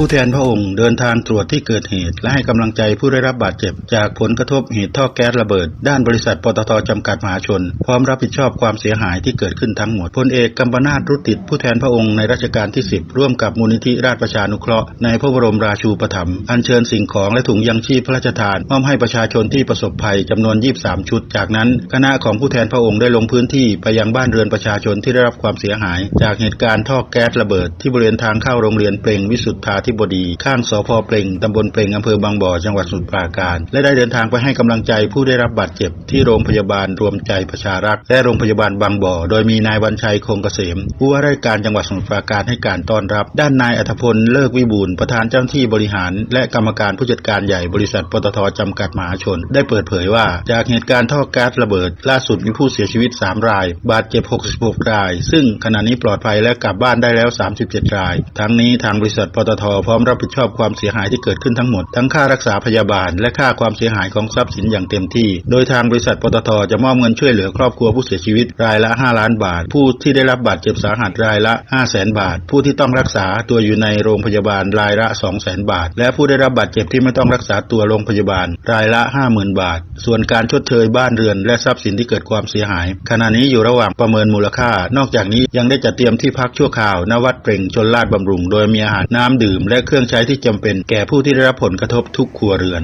ผู้แทนพระองค์เดินทางตรวจที่เกิดเหตุ และให้กำลังใจผู้ได้รับบาดเจ็บ จากผลกระทบเหตุท่อแก๊สระเบิด ด้านบริษัทปตทจำกัดมหาชน พร้อมรับผิดชอบความเสียหายที่เกิดขึ้นทั้งหมดพลเอกกัมปนาตรุติดผู้แทนพระองค์ในรัชกาลที่ 10 ร่วมกับมูลนิธิราชประชานุเคราะห์ในพระบรมราชูปถัมภ์อัญเชิญสิ่งของและถุงยังชีพพระราชทานมอบให้ประชาชนที่ประสบภัยจำนวน 23 ชุด จากนั้น คณะของผู้แทนพระองค์ได้ลงพื้นที่ไปยังบ้านเรือนประชาชนที่ได้รับความเสียหาย จากเหตุการณ์ท่อแก๊สระเบิด ที่บริเวณทางเข้าโรงเรียนเปล่งวิสุทธาธิบดี ข้างสพเปล่งตำบลเปล่งอำเภอบางบ่อจังหวัดสมุทรปราการ และได้เดินทางไปให้กำลังใจผู้ได้รับบาดเจ็บที่โรงพยาบาลรวมใจประชารักษ์และโรงพยาบาลบางบ่อ โดยมีนายวันชัยคงเกษม ผู้ว่าราชการจังหวัดสมุทรปราการให้การต้อนรับ ด้านนายอัธพลเลิกวิบูลประธานเจ้าหน้าที่บริหาร และกรรมการผู้จัดการใหญ่บริษัทปตทจำกัดมหาชน ได้เปิดเผยว่า จากเหตุการณ์ท่อแก๊สระเบิด ล่าสุดมีผู้เสียชีวิต 3 ราย บาดเจ็บ 66 ราย ซึ่งขณะนี้ปลอดภัยและกลับบ้านได้แล้ว 37 ราย ทั้งนี้ทางบริษัทปตทพร้อมรับผิดชอบความเสียหายที่เกิดขึ้นทั้งหมด ทั้งค่ารักษาพยาบาล และค่าความเสียหายของทรัพย์สินอย่างเต็มที่ โดยทางบริษัทปตทจะมอบเงินช่วยเหลือครอบครัวผู้เสียชีวิตรายละ 5 ล้านบาท ผู้ที่ได้รับบาดเจ็บสาหัสรายละ 5 0 0แสนบาท ผู้ที่ต้องรักษาตัวอยู่ในโรงพยาบาลรายละ 2 0 0แสนบาท และผู้ได้รับบาดเจ็บที่ไม่ต้องรักษาตัวโรงพยาบาล รายละ 50,000 บาท ส่วนการชดเชยบ้านเรือนและทรัพย์สินที่เกิดความเสียหาย ขณะนี้อยู่ระหว่างประเมินมูลค่า นอกจากนี้ยังได้จัดเตรียมที่พักชั่วคราว ณ วัดเปล่งชนลาดบำรุง โดยมีอาหารน้ำดื่มและเครื่องใช้ที่จำเป็นแก่ผู้ที่ได้รับผลกระทบทุกครัวเรือน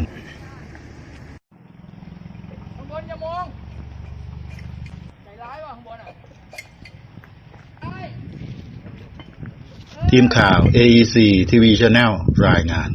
ข้างบนอย่ามองใจร้ายว่ะข้างบนอะไอ้ทีมข่าว AEC TV Channel รายงาน